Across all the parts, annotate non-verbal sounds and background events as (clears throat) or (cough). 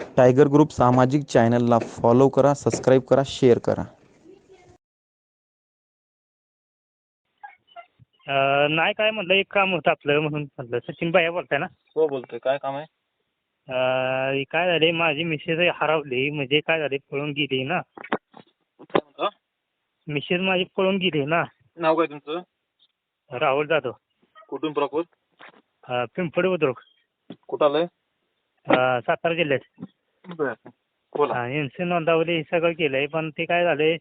Tiger group सामाजिक चॅनलला follow करा सबस्क्राईब करा शेअर करा. अं, नाही काय म्हणलं एक काम होतं आपलं म्हणून म्हणलं. सचिन भाई बोलताय ना? हो बोलतोय. काय काम आहे? अं, हे काय झाले माझी मिसेस हरवली. म्हणजे काय झाले पळून गेली ना. काय म्हणतो मिसेस माझी पळून गेली ना. नाव काय तुमचं? राहुल जाधव. कुठून प्रॉपर अं, पिंपळी बुद्रुक. कुठं आलंय? अं, सातारा जिल्ह्यात. बर. बोला. हा, एनसी नोंदावली हे सगळं केलंय पण ते काय झाले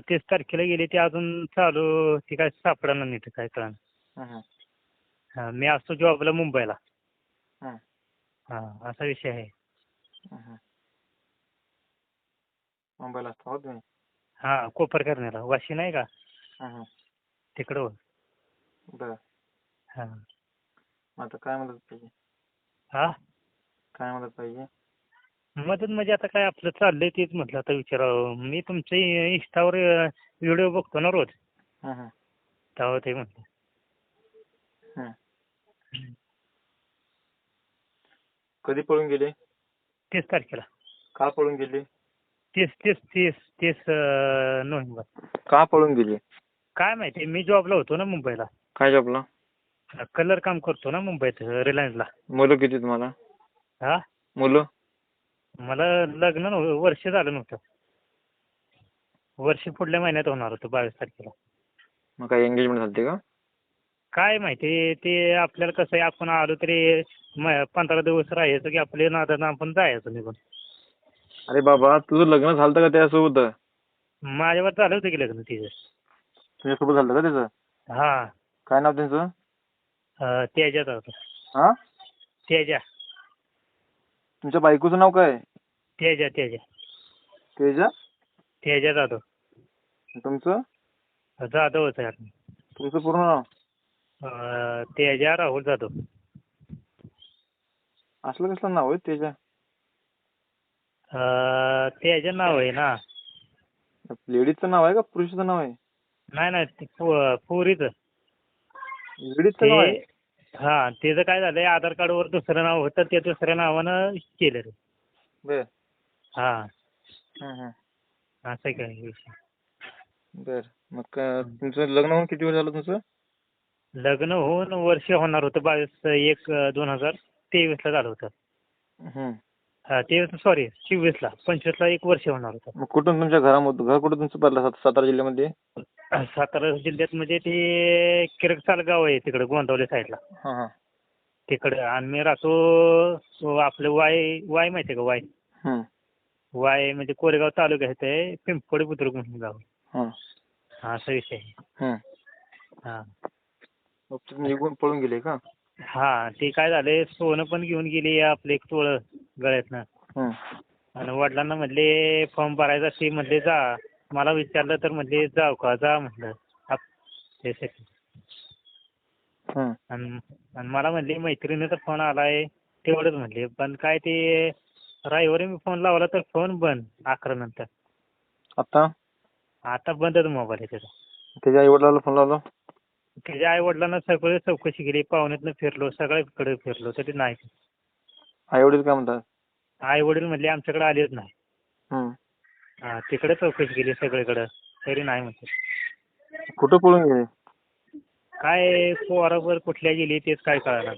तीस तारखेला गेली ते अजून चालू ते काय सापडणार नाही काय कळणार हं, हा, मी असतो जॉबला मुंबईला. हं, हा असा विषय आहे. हं, हं. मुंबईला असता हो तुम्ही? हा कोपर करण्याला. वाशी नाही का. तिकडं हो. बर. हा. मग आता काय मदत पाहिजे हा? काय मदत पाहिजे? मदत म्हणजे आता काय आपलं चाललंय तेच म्हटलं आता विचारावं. मी तुमचे इंस्टावर व्हिडिओ बघतो ना रोज? हं, हं, तेव्हा ते म्हटलं. हं. कधी पळून गेले? तीस तारखेला. का पळून गेले? तीस तीस तीस तीस अं, नोव्हेंबर. का पळून गेले? काय माहिती मी जॉबला होतो ना मुंबईला. काय जॉबला? कलर काम करतो ना मुंबईत रिलायन्सला. मुलं किती तुम्हाला? हा? मुलं? मला लग्न नव्ह- वर्ष झालं नव्हतं. वर्ष पुढल्या महिन्यात होणार होतं बावीस तारखेला. मग काय एंगेजमेंट झालते का? काय माहिती ते आपल्याला कसं आहे आपण आलो तरी म- पंधरा दिवस राहायचं की आपले नादानं आपण जायचं निघून. अरे बाबा तुझं लग्न झालं का त्यासोबत? माझ्यावर झालं होतं की लग्न तिचं. तुझ्यासोबत झालं का त्याचं? हा. काय नाव त्यांचं? अं, होतं. हा? तेजा. तुमच्या बायकोचं नाव काय? तेजा तेजा. तेजा? तेजा जाधव. तुमचं? जाधव होतं यात. तुमचं पूर्ण नाव? तेजा राहुल जाधव. असलं कसलं नाव आहे तेजा? तेजा नाव आहे ना. लेडीजचं नाव आहे का पुरुषाचं नाव आहे? नाही नाही पोरीचं. लेडीजचं नाव आहे? हा त्याचं काय झालंय आधार कार्डवर दुसरं नाव होतं ते दुसऱ्या नावानं केलं रे. बर. हा. हं, हं. असं काय विषय? बर. मग तुमचं लग्न होऊन किती वर्ष झालं तुमचं? लग्न होऊन वर्ष होणार होतं बावीस एक दोन हजार तेवीसला झालं होतं. हं. हा तेवीस सॉरी चोवीसला पंचवीसला एक वर्ष होणार होतं. मग कुठून तुमच्या घरामधून घर कुठं तुमचं पडलं सात- सातारा जिल्ह्यामध्ये? (clears throat) सातारा जिल्ह्यात म्हणजे ते किरकसाल गाव आहे तिकडे गोंदवले साईडला. हां हां. तिकडे आणि मी राहतो तो आपलं वाय वाय माहिती आहे का वाय हं, वाय म्हणजे कोरेगाव तालुक्यात आहे पिंपळी बुद्रुक म्हणून गाव. हं, हा असा विषय आहे. हं. हा. मग तुम्ही निघून पळून गेले का? हा ते काय झालंय सोनं पण घेऊन गेली आपलं एक तोळ गळ्यातनं. हं, आणि वडिलांना म्हणले फॉर्म भरायचा ते म्हणले जा. मला विचारलं तर म्हणले जाऊ का जा म्हटलं त्यासाठी हं. आणि मला म्हणले मैत्रिणीचा फोन आलाय. तेवढंच म्हणले. पण काय ते रविवारी मी फोन लावला तर फोन बंद अकरा नंतर. आता? आता बंदच मोबाईल आहे त्याचा. त्याच्या आई वडिलाला फोन लावला? त्याच्या आई वडिलांना सगळे चौकशी केली. पाहुण्यातनं फिरलो सगळ्याकडे फिरलो तरी नाही. आई वडील काय म्हणतात? आई वडील म्हणले आमच्याकडे आलेच नाही. हा तिकडे चौकशी केली सगळीकडे. तरी नाही म्हणते. कुठं पळून गेले? काय पोरावर कुठल्या गेली तेच काय कळणार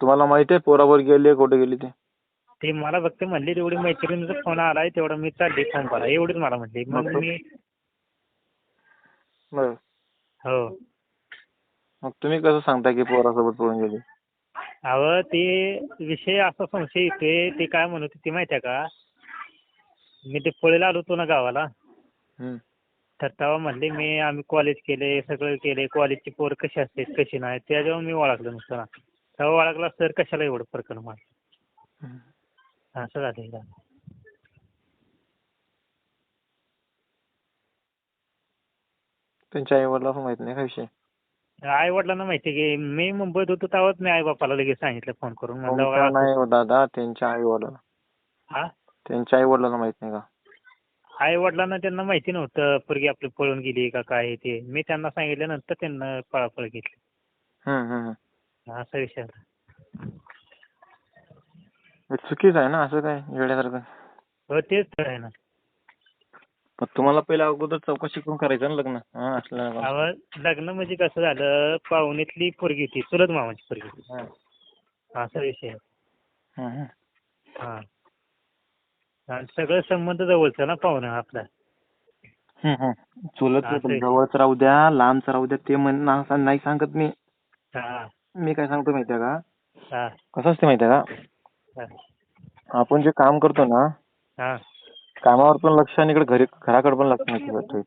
तुम्हाला माहिती आहे पोरावर गेले कुठे गेले ते? ते मला फक्त म्हणले तेवढी मैत्रिणीचा फोन आलाय तेवढा मी चालली फोन करा. एवढीच मला म्हणली. मग? मी हो. मग तुम्ही कसं सांगता की पोरासोबत पळून गेले? अहो ते विषय असा संशय येतोय ते काय म्हणत होते माहिती आहे का? मी ते पळीला आलो होतो ना गावाला. तर तेव्हा म्हणले मी आम्ही कॉलेज केले सगळं केले कॉलेजची पोर कशी असते कशी नाही त्याच्यावर मी ओळखलं नसतं ना. तेव्हा ओळखला सर कशाला एवढं प्रकरण हं. असं झालं का त्यांच्या आई वडिलाला माहीत नाही का विषय? आई वडिलांना माहिती आहे की मी मुंबईत होतो तेव्हाच मी आई बापाला लगेच सांगितलं फोन करून. म्हणलं तुमच्या नाही हो दादा त्यांच्या आई वडिलाला हा? त्यांच्या आई वडिलाला माहीत नाही का? आई वडिलांना त्यांना माहिती नव्हतं पोरगी आपली पळून गेली का काय आहे ते. मी त्यांना सांगितल्यानंतर त्यांना पळापळ घेतली. हं, हं, हं. असा विषय हे चुकीचं आहे ना असं काय? येड्यासारखं हो तेच तर आहे ना. पण तुम्हाला पहिला अगोदर चौकशी करून करायचं ना लग्न? हा असलं अहो लग्न म्हणजे कसं झालं पाहुणीतली पोरगी होती चुलत मामाची पोरगी होती. हा. असा विषय आहे. हं, हं. हा. आणि सगळं संबंध जवळचा ना पाहुणा आपला. चुलत. जवळच राहू द्या लांबच राहू द्या ते म्हण ना- असं नाही सांगत मी. हा. मी काय सांगतो माहितीये का? हा. कसं असते माहितीये का? हा. आपण जे काम करतो ना हा. कामावर पण लक्ष आणि इकडे घरी घराकडे पण लक्ष ठेवायचं.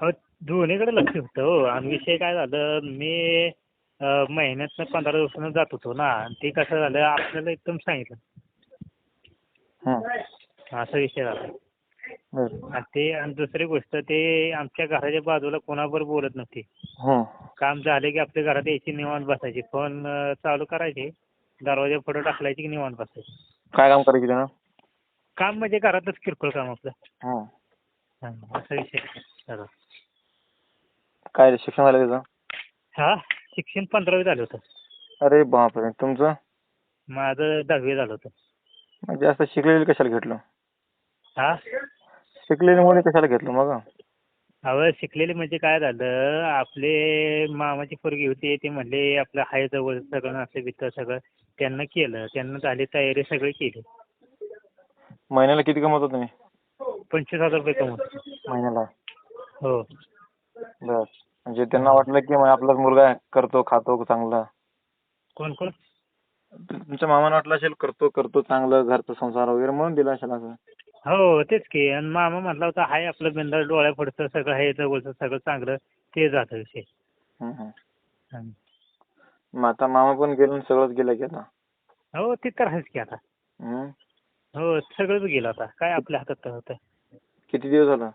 हो दोन्हीकडे लक्ष होतं हो. आणि विषय काय झालं मी अं, महिन्यातनं पंधरा दिवसानं जात होतो ना. आणि ते कसं झालं आपल्याला एकदम सांगितलं. हं. असा विषय झाला. बरं. आणि ते आणि दुसरी गोष्ट ते आमच्या घराच्या बाजूला कोणाबरोबर बोलत नव्हते. हं. काम झाले की आपल्या घरात यायची निवांत बसायची. फोन अं, चालू करायचे. दरवाजा पुढे टाकलायची की निवांत बसायची. काय काम करायचं त्यानं? काम म्हणजे घरातच किरकोळ काम आपलं. हं. हा, असा विषय झाला. काय शिक्षण झालं त्याचं? हा शिक्षण पंधरावी झालं होतं. अरे बापरे तुमचं? माझं दहावी झालं होतं. म्हणजे असं शिकलेली कशाला घेतलं? हा? शिकलेली मुली कशाला घेतलं मग? अहो शिकलेले म्हणजे काय झालं आपले मामाची पोरगी होती ते म्हणले आपलं हाय जवळ सगळं असं बित्त सगळं त्यांना केलं त्यांना झाली तयारी सगळी केली. महिन्याला किती कमवता तुम्ही? पंचवीस हजार रुपये कमवतो. महिन्याला? हो. बर. म्हणजे त्यांना वाटलं की मग आपलाच मुलगा करतो खातो चांगलं. कोण कोण? तुमच्या मामाला वाटलं असेल करतो करतो चांगलं घरचा संसार वगैरे म्हणून दिला असेल असं. हो तेच की. आणि मामा म्हटला होता हाय आपलं बिंदर डोळ्या पुढचं सगळं आहे जवळचं सगळं चांगलं ते जातं विषय. हं, हं. हं. मग आता मामा पण गेलं आणि सगळंच गेलं की आता? हो ते तर आहेच की आता. हं? हो सगळंच गेलं आता. काय आपल्या हातात तर होतं? किती दिवस झालं?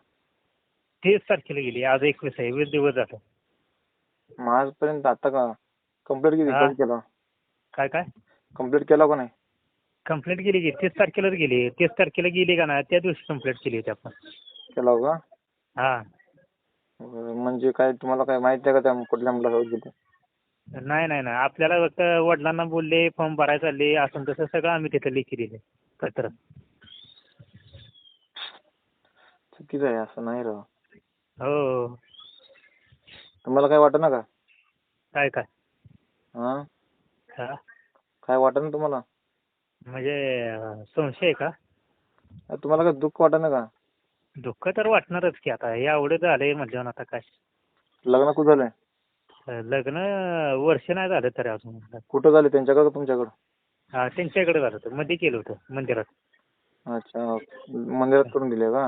तेच तारखेला गेली. आज एकवीस आहे. वीस दिवस झालं मग आजपर्यंत आता का? कंप्लीट किती? हा. केलं? काय काय? कंप्लीट केला का नाही? कंप्लेंट गेली की तीस तारखेलाच गेली. तीस तारखेला गेली का ना त्या दिवशी कंप्लेंट केली होती आपण. केला का हा. बरं, म्हणजे काय तुम्हाला काय माहिती आहे का त्या कुठल्या गेलं नाही नाही नाही. आपल्याला फक्त वडिलांना बोलले फॉर्म भरायला चालले असं तसं सगळं आम्ही तिथं लेखी दिले पत्र. चुकीचं आहे असं नाही राव. हो. तुम्हाला काय वाटत ना का? काय काय? हा? हा? काय वाटत ना तुम्हाला? म्हणजे संशय आहे का? तुम्हाला काय दुःख वाटत ना का? दुःख तर वाटणारच की आता हे एवढं झालंय म्हटल्यावर आता काय? लग्न कुठं झालंय? लग्न वर्ष नाही झालं तरी अजून. कुठं झाले त्यांच्याकडे का तुमच्याकडं? हा त्यांच्याकडे झालं होतं. मध्ये केलं होतं मंदिरात. अच्छा मंदिरात करून दिले का?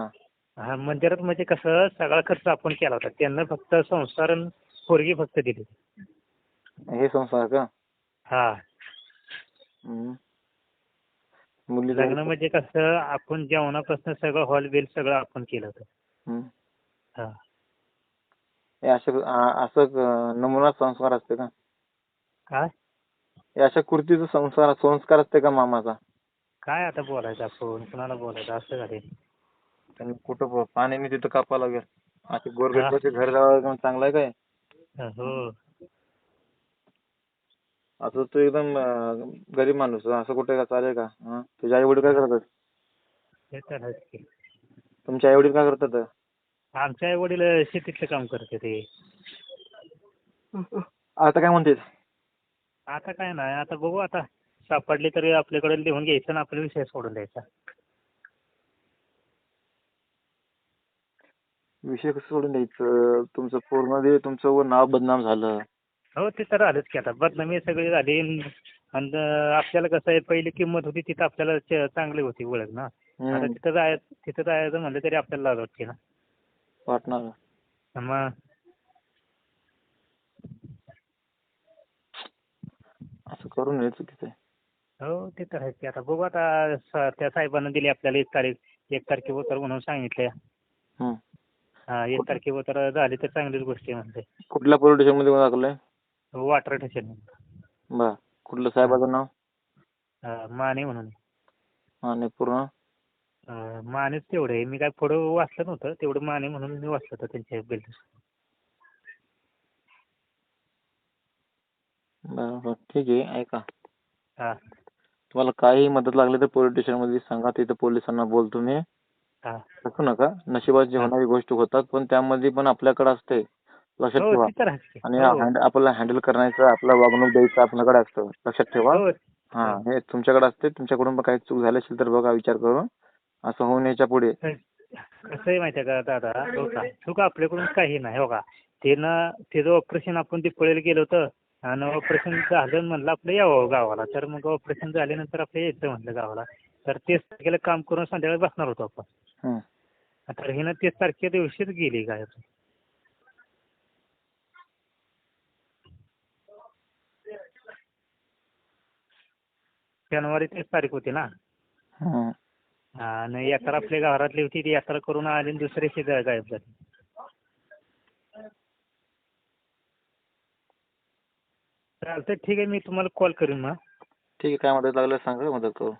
हा मंदिरात म्हणजे कसं सगळा खर्च आपण केला होता. त्यांना फक्त संसार आणि पोरगी फक्त दिली. हे संसार का? हा. हम्म. मुली लग्न म्हणजे कसं आपण जेवणापासून सगळं हॉल बिल सगळं आपण केलं होतं. असे नमुना संस्कार असते का? काय? अशा कृतीचा संसार संस्कार असते का मामाचा? काय आता बोलायचं आपण? कुणाला बोलायचं? असं झाले त्यांनी कुठं पाण्याने तिथं कापा लागेल. असे गोरगरिबाचे घर जावं चांगलं आहे काय? हो. असं तू एकदम अं, गरीब माणूस असं कुठे का चालेल का? हा? तुझे आई वडील काय करतात? ते तर आहेच की. तुमचे आई वडील काय करतात? आमचे आई वडील शेतीतलं काम करते ते आता काय म्हणते आता काय नाही आता बघू आता. सापडली तरी आपल्याकडे लिहून घ्यायचं आणि आपला विषय सोडून द्यायचा. विषय कसं सोडून द्यायचं. तुमचं पूर्ण ते तुमचं नाव बदनाम झालं. हो ते तर आलंच की आता. बदनामी सगळी झाली. आणि आपल्याला कसं आहे पहिली किंमत होती तिथं आपल्याला च- चांगली होती ओळख ना. आता हम्म. तिथं जायचं तिथं जायचं म्हणलं तरी आपल्याला लाज वाटते ना. वाटणार मग असं करू नये चुकीचं आहे हो ते तर आहेच की. आता बघू आता स- त्या साहेबांना दिली आपल्याला एक तारीख. एक तारखेवर म्हणून सांगितलंय. हम्म. हा एक तारखेवर झाली तर चांगलीच गोष्ट आहे म्हणते. कुठल्या पोलीस स्टेशनमध्ये वाटर स्टेशन बर. कुठलं साहेबाचं नाव? माने म्हणून. आणि पूर्ण? अं, मानेच तेवढं आहे. मी काय पुढं वाचलं नव्हतं. तेवढं माने म्हणून मी वाचलं होतं त्यांच्या बिल बरं बरं ठीक आहे. ऐका. हा. तुम्हाला काही मदत लागली तर पोलीस स्टेशनमध्ये सांगा. तिथं पोलिसांना बोलतो मी. हा. नका. नशिबाची हा. होणारी गोष्ट होतात पण त्यामध्ये पण आपल्याकडे असते लक्षात हो ठेवा. ती तर आहेच की. आणि हो. हँड- आपल्याला हँडल करण्याचं आपलं वागणूक द्यायचं आपल्याकडे असतं. लक्षात ठेवा. हो. हा हे तुमच्याकडे असते. तुमच्याकडून पण काही चूक झाली असेल तर बघा विचार करून. असं होऊन याच्यापुढे. कसं आहे माहिती आहे का दादा? हो का? चूक आपल्याकडून काही नाही हो का? त्यानं त्याचं ऑपरेशन आपण ते पळेल गेलो होतं. आणि ऑपरेशन झालं म्हणलं आपलं यावं गावाला. तर मग ऑपरेशन झाल्यानंतर आपलं यायचं म्हणलं गावाला. तर तेच तारखेला काम करून संध्याकाळी बसणार होतो आपण. तर हिनं तेच तारखे दिवशीच गेली काय शनिवारी तेच तारीख होती ना. आणि यात्रा आपल्या घरातली होती ती यात्रा करून आली आणि दुसऱ्या दिवशी गायब झाली. चालतंय ठीक आहे मी तुम्हाला कॉल करीन मग. ठीक आहे काय मदत लागल्यास सांगा मदत करू.